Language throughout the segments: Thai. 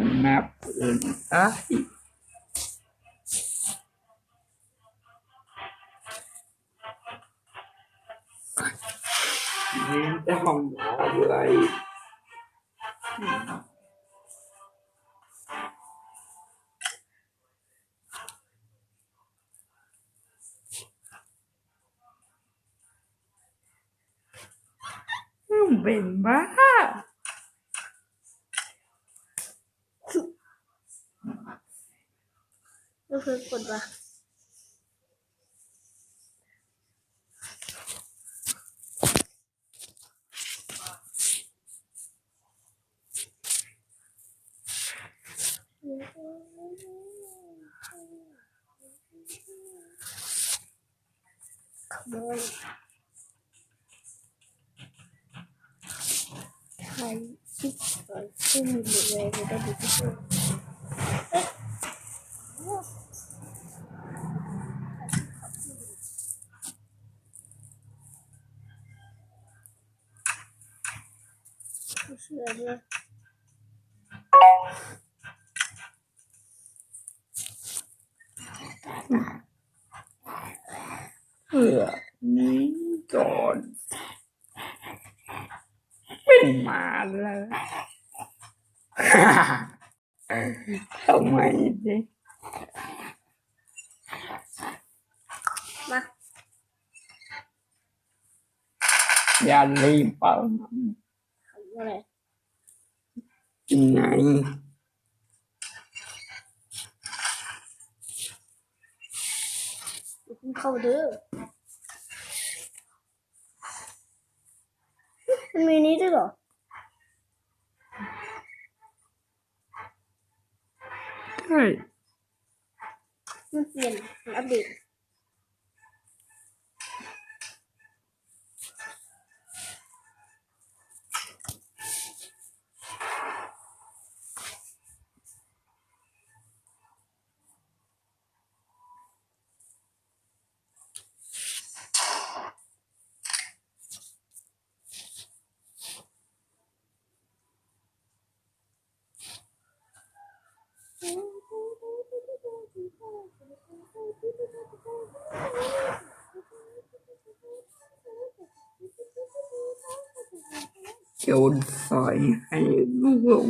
นนับปืนไอ้นี่จะห้องอะไรเป็นบ้า ก็ คือกดว่าขโมยใครคิดก่อนขึ้นหมดเลยไม่ได้ดูที่สุดเอ๊ะไม่ เชื่อเลยเพื่อนี้ก่อนเป็นมาเลยทำไมดิมาอย่ารีบเปิดทำ อะไรไงอย่าเพิ่งเข้าเด้อมันมีนี้ด้วยเหรอใช่มันเปลี่ยนมันอัปเดต โยนสอยให้ลูก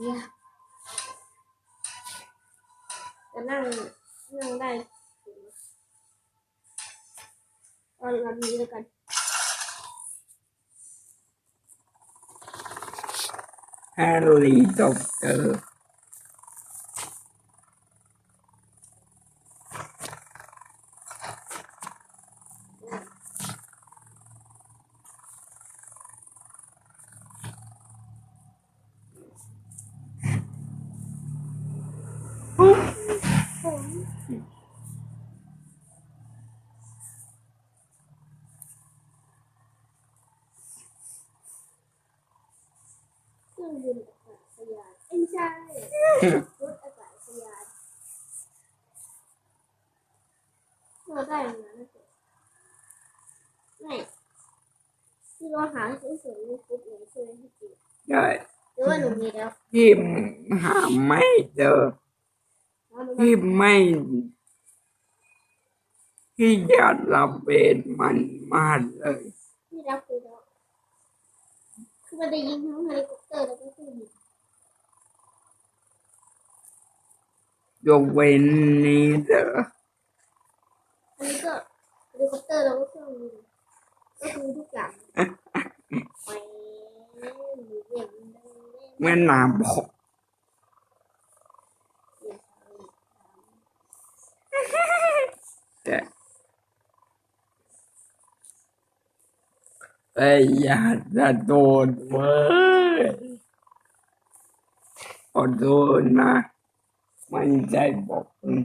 เฮ้จี๊ยบจะนั่งนั่งได้ตอาลำนี้แล้วกันแฮร์รี่ด็อกเตอร์ เครื่องบินอากาศยานเอ้ยไม่ใช่รถอากาศยานเราได้มาแล้วแต่ไม่ที่เราหาซื้อเสริมในกรุ๊ปเลยใช่ไหมพี่จีได้หรือว่าหนูมีแล้วที่หาไม่เจอแล้วหนูมา ที่ไม่ที่จะรับเป็นมันมากเลยที่รับคือแล้วคือมันได้ยิงทั้งเฮลิคอปเตอร์แล้วก็เครื่องบินยกเว้นนี้เด้ออันนี้ก็เฮลิคอปเตอร์แล้วก็เครื่องบินก็คือทุกอย่างแหวนเหลี่ยมแม่น้ำบอกแต่ แต่อย่าจะโดนเว้ยโออโทษนะไม่ใจบอกคุณ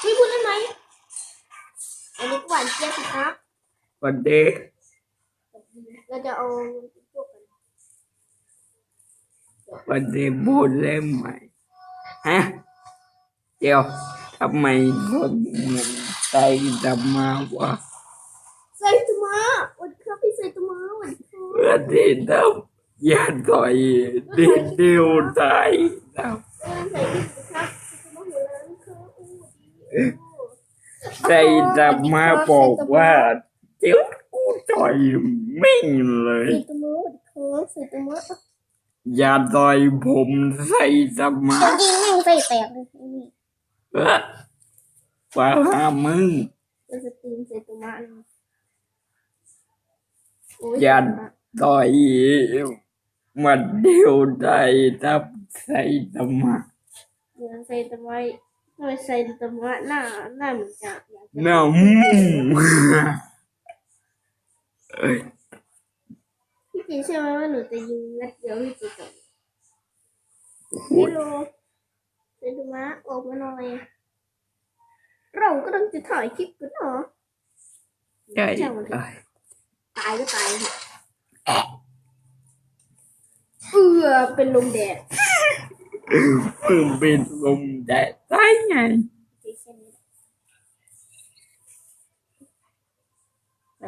พี่พูดได้ไหมอันนี้หวานเจี๊ยบสิครับวันเด็กเราจะเอา พวกกันวันเด็กพูดเล่มใหม่ฮะเดี๋ยวทำไมคนเหมือนใจจะมาวะใส่ตัวมาวันครับพี่ใส่ตัวมาวันครับเพื่อที่ทำอย่าต่อยดิเดียวใจนะเออใส่พี่สิครับใส่ตัวมาหัวล้านครับอู้ดีใจจะมาบอกว่าเดี๋ยวกูต่อยไม่งเลยใส่ตัวมาวันครับใส่ตัวมา อย่าต่อยผมใส่จะมาจริงแม่งใส่แตกเลยไอ้นี่เออว่าหามึงเราจะตีนใส่ตัวมาโอ้ยอย่า ต่อยมาเดียวได้ทับใส่จะมาเดี๋ยวใส่ตัวมาทำไมใส่ตัวมาหน้าหน้าเหมือนจะอยากจะ น้ำพี่ จีเชื่อไหมว่าหนูจะยิงนัดเดียวพี่จีจบไม่รู้ใส่ตัวมาออกมาหน่อย เราก็ต้องจะถ่ายคลิปกันเหรอใช่ช่างมันเถใช่อะตายก็ตายเถอะเออเป็นลมแดดมึงเป็นลมแดดได้ไงแค่นี้แหละไหน